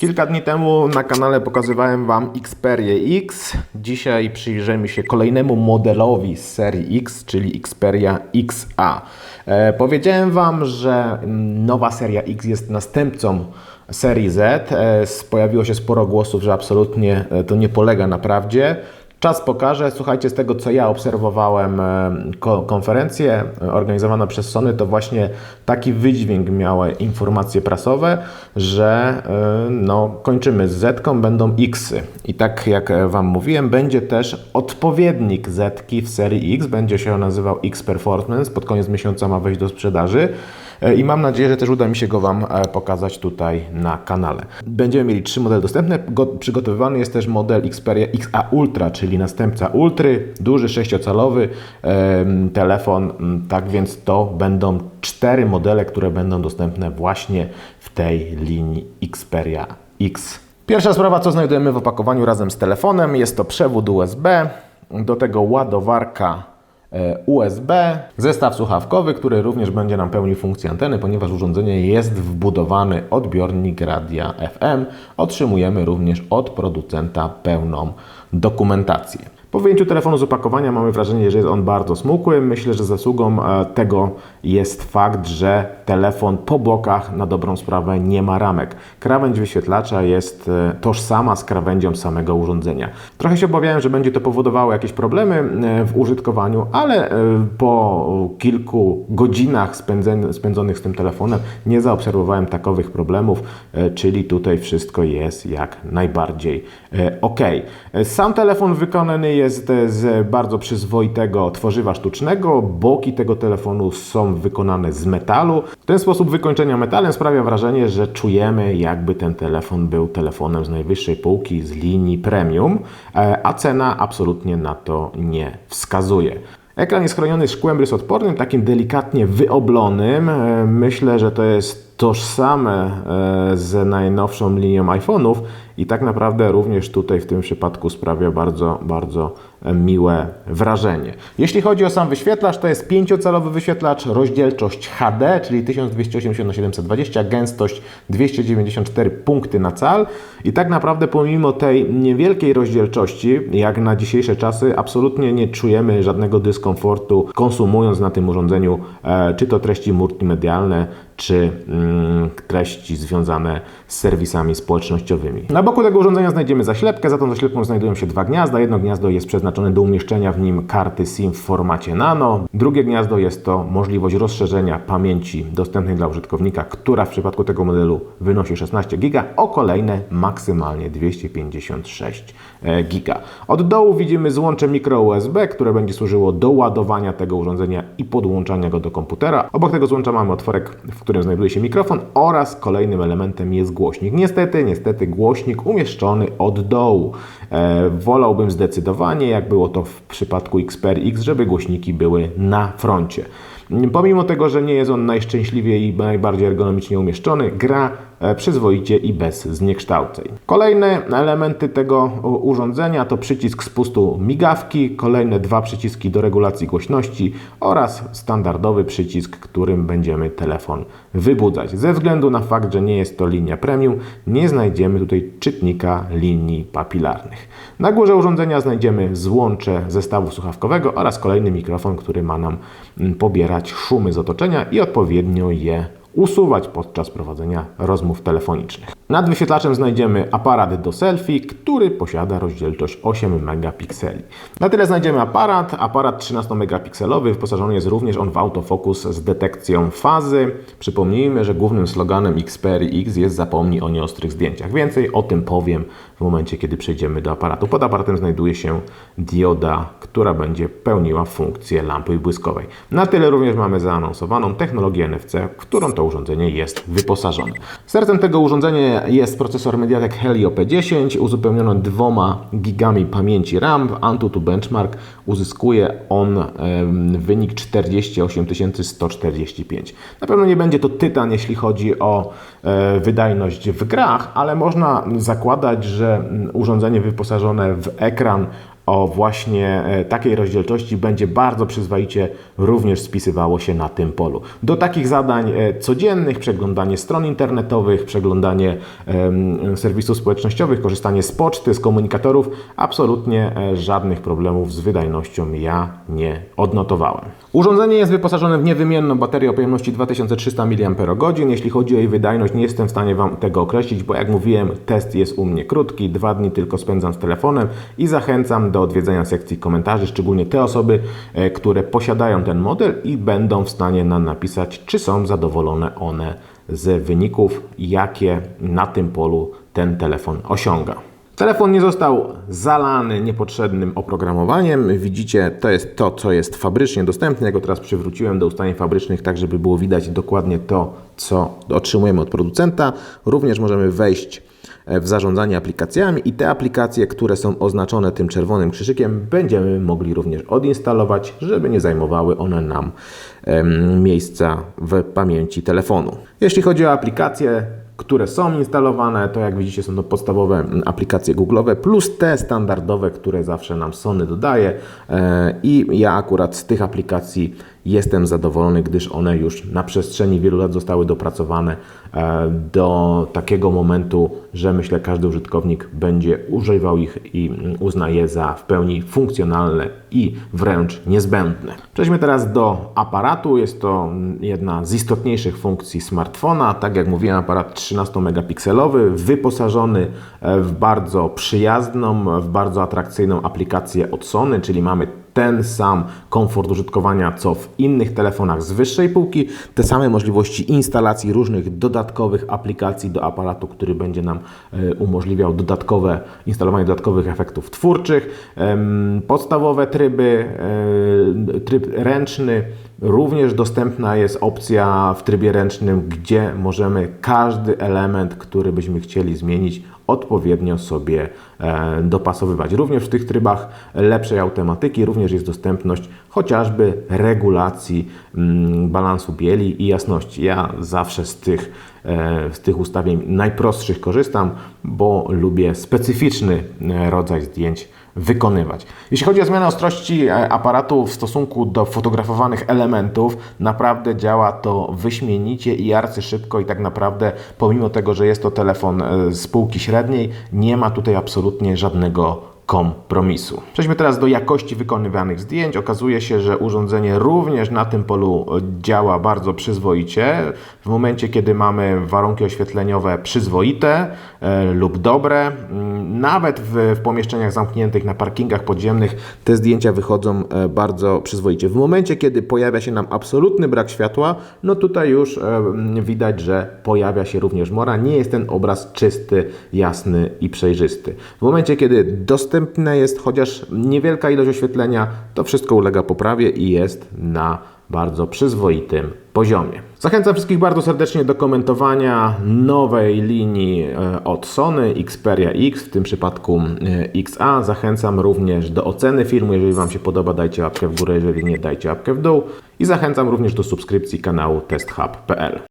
Kilka dni temu na kanale pokazywałem Wam Xperię X. Dzisiaj przyjrzymy się kolejnemu modelowi z serii X, czyli Xperia XA. E, powiedziałem Wam, że mm, nowa seria X jest następcą serii Z. E, pojawiło się sporo głosów, że absolutnie e, to nie polega na prawdzie. Czas pokaże. Słuchajcie, z tego co ja obserwowałem e, ko- konferencję e, organizowaną przez Sony, to właśnie taki wydźwięk miały informacje prasowe, że e, no, kończymy z Z, będą Xy. I tak jak Wam mówiłem, będzie też odpowiednik Z w serii X, będzie się nazywał X Performance. Pod koniec miesiąca ma wejść do sprzedaży. E, I mam nadzieję, że też uda mi się go Wam e, pokazać tutaj na kanale. Będziemy mieli trzy modele dostępne. Go, przygotowywany jest też model Xperia XA Ultra, czyli następca Ultry, duży 6-calowy em, telefon. Tak więc to będą cztery modele, które będą dostępne właśnie w tej linii Xperia X. Pierwsza sprawa, co znajdujemy w opakowaniu razem z telefonem, jest to przewód USB, do tego ładowarka e, USB, zestaw słuchawkowy, który również będzie nam pełnił funkcję anteny, ponieważ urządzenie jest wbudowany odbiornik radia FM. Otrzymujemy również od producenta pełną dokumentację. Po wyjęciu telefonu z opakowania mamy wrażenie, że jest on bardzo smukły. Myślę, że zasługą e, tego jest fakt, że telefon po bokach na dobrą sprawę nie ma ramek. Krawędź wyświetlacza jest e, tożsama z krawędzią samego urządzenia. Trochę się obawiałem, że będzie to powodowało jakieś problemy e, w użytkowaniu, ale po kilku godzinach spędzonych z tym telefonem nie zaobserwowałem takowych problemów, czyli tutaj wszystko jest jak najbardziej ok. Sam telefon wykonany jest z bardzo przyzwoitego tworzywa sztucznego. Boki tego telefonu są wykonane z metalu. Ten sposób wykończenia metalem sprawia wrażenie, że czujemy, jakby ten telefon był telefonem z najwyższej półki, z linii premium, e, a cena absolutnie na to nie wskazuje. Ekran jest chroniony szkłem rysodpornym, takim delikatnie wyoblonym. E, Myślę, że to jest tożsame e, z najnowszą linią iPhone'ów i tak naprawdę również tutaj w tym przypadku sprawia bardzo, bardzo e, miłe wrażenie. Jeśli chodzi o sam wyświetlacz, to jest 5-calowy wyświetlacz, rozdzielczość HD, czyli 1280 na 720, gęstość 294 punkty na cal i tak naprawdę pomimo tej niewielkiej rozdzielczości, jak na dzisiejsze czasy, absolutnie nie czujemy żadnego dyskomfortu konsumując na tym urządzeniu e, czy to treści multimedialne, czy mm, treści związane z serwisami społecznościowymi. Na boku tego urządzenia znajdziemy zaślepkę, za tą zaślepką znajdują się dwa gniazda. Jedno gniazdo jest przeznaczone do umieszczenia w nim karty SIM w formacie nano. Drugie gniazdo jest to możliwość rozszerzenia pamięci dostępnej dla użytkownika, która w przypadku tego modelu wynosi 16 GB, o kolejne maksymalnie 256 e, GB. Od dołu widzimy złącze micro USB, które będzie służyło do ładowania tego urządzenia i podłączania go do komputera. Obok tego złącza mamy otworek, w którym znajduje się mikrofon oraz kolejnym elementem jest głośnik. Niestety, niestety głośnik umieszczony od dołu. E, wolałbym zdecydowanie, jak było to w przypadku Xperia X, żeby głośniki były na froncie. Pomimo tego, że nie jest on najszczęśliwiej i najbardziej ergonomicznie umieszczony, gra e, przyzwoicie i bez zniekształceń. Kolejne elementy tego urządzenia to przycisk spustu migawki, kolejne dwa przyciski do regulacji głośności oraz standardowy przycisk, którym będziemy telefon wybudzać. Ze względu na fakt, że nie jest to linia premium, nie znajdziemy tutaj czytnika linii papilarnych. Na górze urządzenia znajdziemy złącze zestawu słuchawkowego oraz kolejny mikrofon, który ma nam mm, szumy z otoczenia i odpowiednio je usuwać podczas prowadzenia rozmów telefonicznych. Nad wyświetlaczem znajdziemy aparat do selfie, który posiada rozdzielczość 8 megapikseli. Na tyle znajdziemy aparat. Aparat 13-megapikselowy wyposażony jest również on w autofokus z detekcją fazy. Przypomnijmy, że głównym sloganem Xperia X jest zapomnij o nieostrych zdjęciach. Więcej o tym powiem w momencie, kiedy przejdziemy do aparatu. Pod aparatem znajduje się dioda, która będzie pełniła funkcję lampy błyskowej. Na tyle również mamy zaanonsowaną technologię NFC, w którą to urządzenie jest wyposażone. Sercem tego urządzenia jest procesor MediaTek Helio P10 uzupełniony dwoma gigami pamięci RAM. W Antutu Benchmark uzyskuje on wynik 48 145. Na pewno nie będzie to tytan, jeśli chodzi o e, wydajność w grach, ale można zakładać, że mm, urządzenie wyposażone w ekran o właśnie e, takiej rozdzielczości będzie bardzo przyzwoicie również spisywało się na tym polu. Do takich zadań e, codziennych, przeglądanie stron internetowych, przeglądanie serwisów społecznościowych, korzystanie z poczty, z komunikatorów, absolutnie e, żadnych problemów z wydajnością ja nie odnotowałem. Urządzenie jest wyposażone w niewymienną baterię o pojemności 2300 mAh. Jeśli chodzi o jej wydajność, nie jestem w stanie Wam tego określić, bo jak mówiłem, test jest u mnie krótki, dwa dni tylko spędzam z telefonem i zachęcam do odwiedzenia sekcji komentarzy, szczególnie te osoby, e, które posiadają ten model i będą w stanie nam napisać, czy są zadowolone one z wyników, jakie na tym polu ten telefon osiąga. Telefon nie został zalany niepotrzebnym oprogramowaniem. Widzicie, to jest to, co jest fabrycznie dostępne. Ja go teraz przywróciłem do ustawień fabrycznych, tak żeby było widać dokładnie to, co otrzymujemy od producenta. Również możemy wejść w zarządzanie aplikacjami i te aplikacje, które są oznaczone tym czerwonym krzyżykiem, będziemy mogli również odinstalować, żeby nie zajmowały one nam miejsca w pamięci telefonu. Jeśli chodzi o aplikacje, które są instalowane, to jak widzicie są to podstawowe aplikacje Google'owe plus te standardowe, które zawsze nam Sony dodaje E, i ja akurat z tych aplikacji jestem zadowolony, gdyż one już na przestrzeni wielu lat zostały dopracowane e, do takiego momentu, że myślę każdy użytkownik będzie używał ich i mm, uzna je za w pełni funkcjonalne i wręcz niezbędne. Przejdźmy teraz do aparatu. Jest to mm, jedna z istotniejszych funkcji smartfona. Tak jak mówiłem, aparat 13-megapikselowy, wyposażony e, w bardzo przyjazną, w bardzo atrakcyjną aplikację od Sony, czyli mamy ten sam komfort użytkowania co w innych telefonach z wyższej półki, te same możliwości instalacji różnych dodatkowych aplikacji do aparatu, który będzie nam e, umożliwiał dodatkowe instalowanie dodatkowych efektów twórczych, podstawowe tryby, e, tryb ręczny, Również dostępna jest opcja w trybie ręcznym, gdzie możemy każdy element, który byśmy chcieli zmienić, odpowiednio sobie e, dopasowywać. Również w tych trybach lepszej automatyki również jest dostępność chociażby regulacji mm, balansu bieli i jasności. Ja zawsze z tych, e, z tych ustawień najprostszych korzystam, bo lubię specyficzny e, rodzaj zdjęć wykonywać. Jeśli chodzi o zmianę ostrości e, aparatu w stosunku do fotografowanych elementów, naprawdę działa to wyśmienicie i arcyszybko i tak naprawdę pomimo tego, że jest to telefon e, z półki średniej, nie ma tutaj absolutnie żadnego kompromisu. Przejdźmy teraz do jakości wykonywanych zdjęć. Okazuje się, że urządzenie również na tym polu działa bardzo przyzwoicie. W momencie, kiedy mamy warunki oświetleniowe przyzwoite e, lub dobre, mm, nawet w, w pomieszczeniach zamkniętych na parkingach podziemnych te zdjęcia wychodzą e, bardzo przyzwoicie. W momencie, kiedy pojawia się nam absolutny brak światła, no tutaj już e, mm, widać, że pojawia się również mora. Nie jest ten obraz czysty, jasny i przejrzysty. W momencie, kiedy dostępna jest chociaż niewielka ilość oświetlenia, to wszystko ulega poprawie i jest na bardzo przyzwoitym poziomie. Zachęcam wszystkich bardzo serdecznie do komentowania nowej linii e, od Sony Xperia X, w tym przypadku e, XA. Zachęcam również do oceny filmu. Jeżeli Wam się podoba, dajcie łapkę w górę, jeżeli nie, dajcie łapkę w dół. I zachęcam również do subskrypcji kanału testhub.pl.